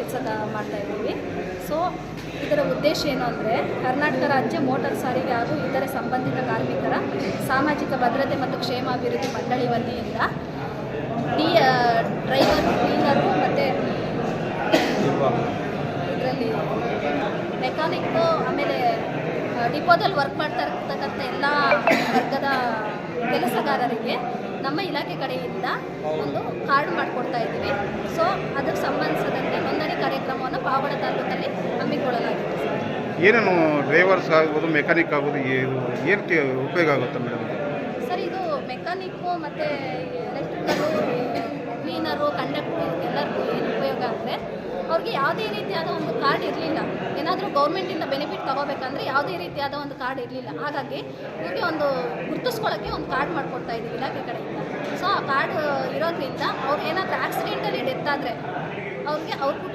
ಕೆಲಸ ಮಾಡ್ತಾ ಇದ್ದೀವಿ. ಸೊ ಇದರ ಉದ್ದೇಶ ಏನು ಅಂದರೆ, ಕರ್ನಾಟಕ ರಾಜ್ಯ ಮೋಟಾರ್ ಸಾರಿಗೆ ಹಾಗೂ ಇತರೆ ಸಂಬಂಧಿತ ಕಾರ್ಮಿಕರ ಸಾಮಾಜಿಕ ಭದ್ರತೆ ಮತ್ತು ಕ್ಷೇಮಾಭಿವೃದ್ಧಿ ಮಂಡಳಿ ವತಿಯಿಂದ ಡಿ ಡ್ರೈವರ್, ಕ್ಲೀನರು ಮತ್ತು ಇದರಲ್ಲಿ ಮೆಕ್ಯಾನಿಕ್ಕು ಆಮೇಲೆ ಡಿಪೋದಲ್ಲಿ ವರ್ಕ್ ಮಾಡ್ತಾ ಇರ್ತಕ್ಕಂಥ ಎಲ್ಲ ವರ್ಗದ ಕೆಲಸಗಾರರಿಗೆ ನಮ್ಮ ಇಲಾಖೆ ಕಡೆಯಿಂದ ಒಂದು ಕಾರ್ಡ್ ಮಾಡಿಕೊಡ್ತಾ ಇದ್ದೀವಿ. ಸೊ ಅದಕ್ಕೆ ಸಂಬಂಧಿಸಿದಂತೆ ನೋಂದಣಿ ಪಾವಡ ತಾಲೂಕಲ್ಲಿ. ಏನೇನು ಡ್ರೈವರ್ಸ್ ಆಗ್ಬೋದು ಮೆಕ್ಯಾನಿಕ್ ಆಗ್ಬೋದು ಏನು ಉಪಯೋಗ ಆಗುತ್ತೆ ಮೇಡಮ್ ಸರ್ ಇದು ಮೆಕ್ಯಾನಿಕ್ಕು ಮತ್ತು ಎಲೆಕ್ಟ್ರಿಕಲು ಕ್ಲೀನರು ಕಂಡಕ್ಟರ್ ಎಲ್ಲರಿಗೂ ಏನು ಉಪಯೋಗ ಅಂದರೆ ಅವ್ರಿಗೆ ಯಾವುದೇ ರೀತಿಯಾದ ಒಂದು ಕಾರ್ಡ್ ಇರಲಿಲ್ಲ. ಏನಾದರೂ ಗೌರ್ಮೆಂಟಿಂದ ಬೆನಿಫಿಟ್ ತಗೋಬೇಕಂದ್ರೆ ಯಾವುದೇ ರೀತಿಯಾದ ಒಂದು ಕಾರ್ಡ್ ಇರಲಿಲ್ಲ. ಹಾಗಾಗಿ ಇವ್ರಿಗೆ ಒಂದು ಗುರುತಿಸ್ಕೊಳ್ಳೋಕ್ಕೆ ಒಂದು ಕಾರ್ಡ್ ಮಾಡಿಕೊಡ್ತಾ ಇದ್ದೀವಿ ಇಲಾಖೆ ಕಡೆಯಿಂದ. ಸೊ ಆ ಕಾರ್ಡ್ ಇರೋದ್ರಿಂದ ಅವ್ರು ಏನಾದರೂ ಆಕ್ಸಿಡೆಂಟಲ್ಲಿ ಡೆತ್ ಆದರೆ ಅವ್ರಿಗೆ ಅವ್ರ ಕುಟುಂಬ